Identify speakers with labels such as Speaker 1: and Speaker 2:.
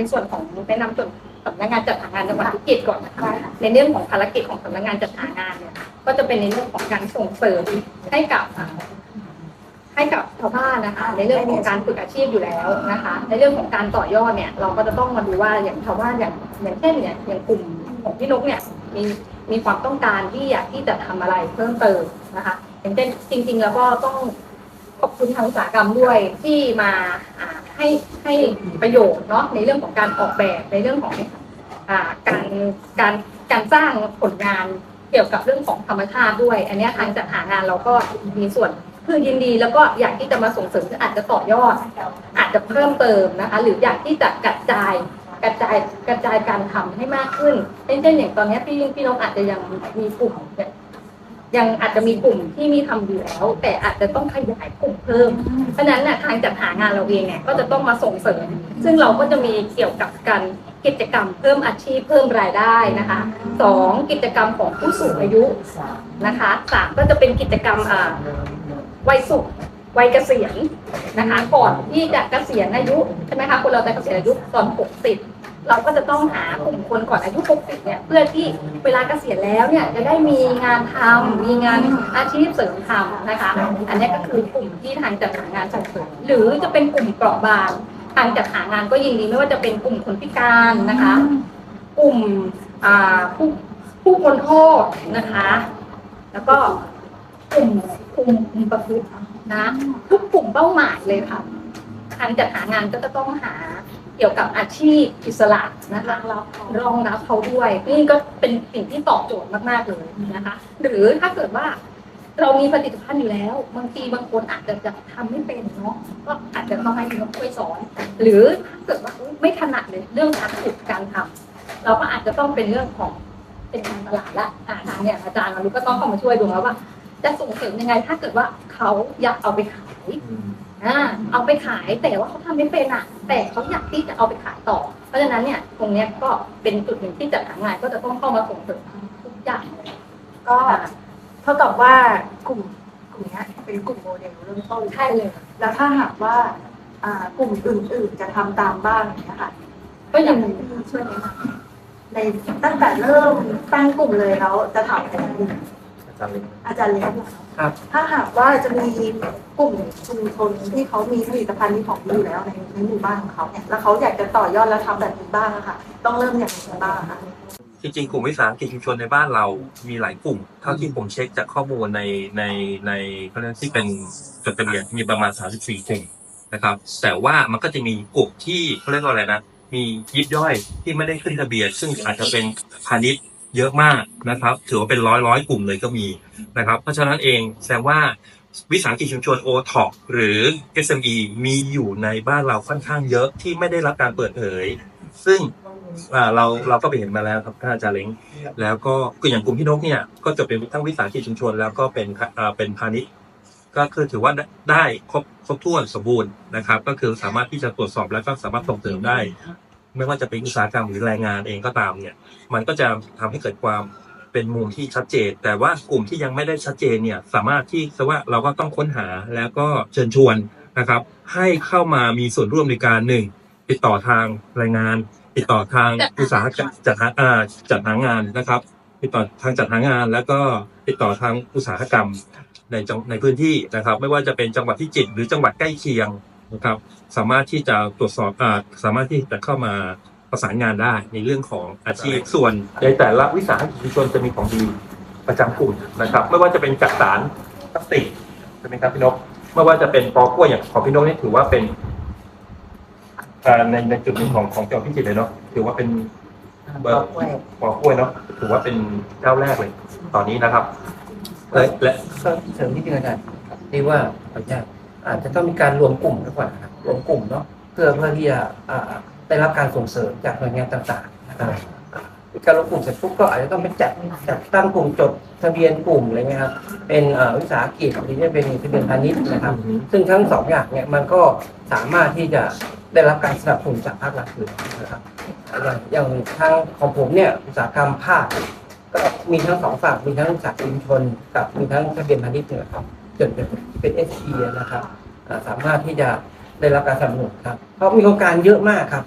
Speaker 1: ในส่วนของแนะนำส่วนสำนักงานจัดหางานจังหวัดภูเก็ตก่อนนะคะในเรื่องของภารกิจของสำนักงานจัดหางานเนี่ยก็จะเป็นในเรื่องของการส่งเสริมให้กับให้กับชาวบ้านนะคะ ในเรื่องของการฝึกอาชีพอยู่แล้วนะคะ ในเรื่องของการต่อยอดเนี่ยเราก็จะต้องมาดูว่าอย่างชาวบ้านอย่างอย่างเช่นเนี่ยอย่างกลุ่มของพี่นกเนี่ยมีมีความต้องการที่อยากที่จะทำอะไรเพิ่มเติมนะคะอย่างเช่นจริง ๆ แล้วก็ต้องขอบคุณทางอุตสาหกรรมด้วยที่มาอ่า ให้ให้ประโยชน์เนาะในเรื่องของการออกแบบในเรื่องของอการการการสร้างผลงานเกี่ยวกับเรื่องของธรรมชาติด้วย อันนี้ทางจัดหางานเราก็มีส่วนคือยินดีแล้วก็อยากที่จะมาส่งเสริมอาจจะต่อยอด อาจจะเพิ่มเติมนะคะ หรืออยากที่จะกระจายกระจายกระจายการทำให้มากขึ้นเช่นอย่างตอนนี้พี่พี่น้องอาจจะยังมีกลุ่มเนี่ย ยังอาจจะมีกลุ่มที่มีทำอยู่แล้ว แต่อาจจะต้องขยายกลุ่มเพิ่ม เพราะฉะนั้นน่ะทางจัดหางานเราเองเนี่ยก็จะต้องมาส่งเสริม ซึ่งเราก็จะมีเกี่ยวกับการกิจกรรมเพิ่มอาชีพเพิ่มรายได้นะคะสองกิจกรรมของผู้สูงอายุนะคะสามก็จะเป็นกิจกรรมอ่าวัยสุขวัยเกษียณนะคะ ก่อนที่จะเกษียณอายุใช่ไหมคะคนเราจะเกษียณอายุตอน 60 เราก็จะต้องหากลุ่มคนก่อนอายุ 60 เนี่ย เพื่อที่เวลาเกษียณแล้วเนี่ยจะได้มีงานทำมีงานอาชีพเสริมทำนะคะ อันนี้ก็คือกลุ่มที่ทางจัดหางานส่งเสริมหรือจะเป็นกลุ่มเปราะบาง ทางจัดหางานก็ยินดีไม่ว่าจะเป็นกลุ่มคนพิการนะคะ กลุ่มอ่าผู้ผู้คนโทษนะคะ แล้วก็กลุ่มกลุ่มกลุ่มประพฤตินะ ทุกกลุ่มเป้าหมายเลยค่ะ ทางจัดหางานก็จะต้องหา เกี่ยวกับอาชีพอิสระนะคะรองรับเขาด้วย นี่ก็เป็นสิ่งที่ตอบโจทย์มากๆเลยนะคะ หรือถ้าเกิดว่าเรามีผลิตภัณฑ์อยู่แล้ว บางทีบางคนอาจจะจะทำไม่เป็นเนาะก็อาจจะต้องให้พี่นกช่วยสอน หรือถ้าเกิดว่าไม่ถนัดเลยเรื่องการฝึกการทำเราก็อาจจะต้องเป็นเรื่องของเป็นการตลาดละอ่าทางเนี่ยอาจารย์มารุก็ต้องเข้ามาช่วยดูแล้วว่า จะส่งเสริมยังไง ถ้าเกิดว่าเขาอยากเอาไปขาย อ่าเอาไปขายแต่ว่าเขาทำไม่เป็นอะ แต่เขาอยากที่จะเอาไปขายต่อ เพราะฉะนั้นเนี่ยตรงเนี้ยก็เป็นจุดหนึ่งที่จัดหางานก็จะต้องเข้ามาส่งเสริมทุกอย่าง
Speaker 2: ก็เท่ากับว่ากลุ่มกลุ่มเนี้ยเป็นกลุ่มโมเดลเริ่มต้น
Speaker 1: ใช่เลย
Speaker 2: แล้วถ้าหากว่าอ่ากลุ่มอื่น ๆ จะทำตามบ้างอย่างเนี้ยค่ะ
Speaker 1: ก็ยัง
Speaker 2: ให้พี่ช่วยแนะนำในตั้งแต่เริ่มตั้งกลุ่มเลยแล้วจะถามอา จารย์อาจารย์เล็กเหรอ
Speaker 3: ครับ
Speaker 2: ถ้าหากว่าจะมีกลุ่มชุมชนที่เขามีผลิตภัณฑ์นี้ของดีอยู่แล้วในในหมู่บ้านของเขาเนี่ยแล้วเขาอยากจะต่อยอดแล้วทำแบบนี้บ้างอะค่ะต้องเริ่มอย่างไรบ้างอะคะ
Speaker 3: จริงๆกลุ่มวิสาหกิจชุมชนในบ้านเรามีหลายกลุ่ม เท่าที่ผมเช็คจากข้อมูลในในในเขาเรียกที่เป็นจดทะเบียนมีประมาณ 34กลุ่มนะครับ แต่ว่ามันก็จะมีกลุ่มที่เขาเรียกว่าอะไรนะ มียิบย่อยที่ไม่ได้ขึ้นทะเบียน ซึ่งอาจจะเป็นพาณิชย์ เยอะมากนะครับ ถือว่าเป็นร้อยร้อยกลุ่มเลยก็มีนะครับ เพราะฉะนั้นเองแสดงว่าวิสาหกิจชุมชน o t o p หรือ SME มีอยู่ในบ้านเราค่อนข้างเยอะที่ไม่ได้รับการเปิดเผย ซึ่งเราเราก็ไปเห็นมาแล้วครับท่านอาจารย์เล้งแล้วก็ออย่างกลุ่มพี่นกเนี่ยก็จะเป็นทั้งวิสาหกิจชุมชน แล้วก็เป็นเป็นพาณิชย์ก็คือถือว่าได้ได้ครบครบถ้วนสมบูรณ์นะครับ ก็คือสามารถที่จะตรวจสอบแล้วก็สามารถส่งเสริมได้ ไม่ว่าจะเป็นอุตสาหกรรมหรือแรงงานเองก็ตามเนี่ย มันก็จะทำให้เกิดความเป็นมุมที่ชัดเจน แต่ว่ากลุ่มที่ยังไม่ได้ชัดเจนเนี่ยสามารถที่จะว่าเราก็ต้องค้นหาแล้วก็เชิญชวนนะครับ ให้เข้ามามีส่วนร่วมในการหนึ่งติดต่อทางแรงงาน ติดต่อทางอุตสาหกรรมจัดหาอ่าจัดหางานนะครับ ติดต่อทางจัดหางาน แล้วก็ติดต่อทางอุตสาหกรรมในจังในพื้นที่นะครับ ไม่ว่าจะเป็นจังหวัดพิจิตรหรือจังหวัดใกล้เคียง นะครับ สามารถที่จะตรวจสอบอ่าสามารถที่จะเข้ามาประสานงานได้ในเรื่องของอาชีพส่วนในแต่ละวิสาหกิจชุมชนจะมีของดีประจำกลุ่มนะครับ ไม่ว่าจะเป็นจักสารพลาสติกใช่ไหมครับพี่นกไม่ว่าจะเป็นปอกล้วยอย่างของพี่นกนี่ถือว่าเป็นอ่าในในจุดหนึ่งของของจังหวัดพิจิตรเลยเนาะถือว่าเป็นเบอร์ปอกล้วยเนาะถือว่าเป็นเจ้าแรกเลย ตอนนี้นะครับและและ
Speaker 4: ก็เสริมนิดนึงอาจารย์ครับที่ว่าอาจารย์ อาจจะต้องมีการรวมกลุ่มดีกว่านะครับรวมกลุ่มเนาะเพื่อเพื่อที่จะได้รับการส่งเสริมจากหน่วยงานต่างๆนะครับการรวมกลุ่มเสร็จปุ๊บก็อาจจะต้องไปจัดจัดตั้งกลุ่มจดทะเบียนกลุ่มอะไรเงี้ยครับเป็นวิสาหกิจหรือจะเป็นทะเบียนพาณิชย์นะครับ ซึ่งทั้งสองอย่างเนี่ยมันก็สามารถที่จะได้รับการสนับสนุนจากภาครัฐอยู่นะครับอย่างอย่างทางของผมเนี่ยอุตสาหกรรมผ้าก็มีทั้งสองฝั่งมีทั้งจากชุมชนกับมีทั้งทะเบียนพาณิชย์นี่ยครับ จนเป็นเป็นเอชีนะครับสามารถที่จะได้รับการสนับสนุนครับเพราะมีโครงการเยอะมากครับ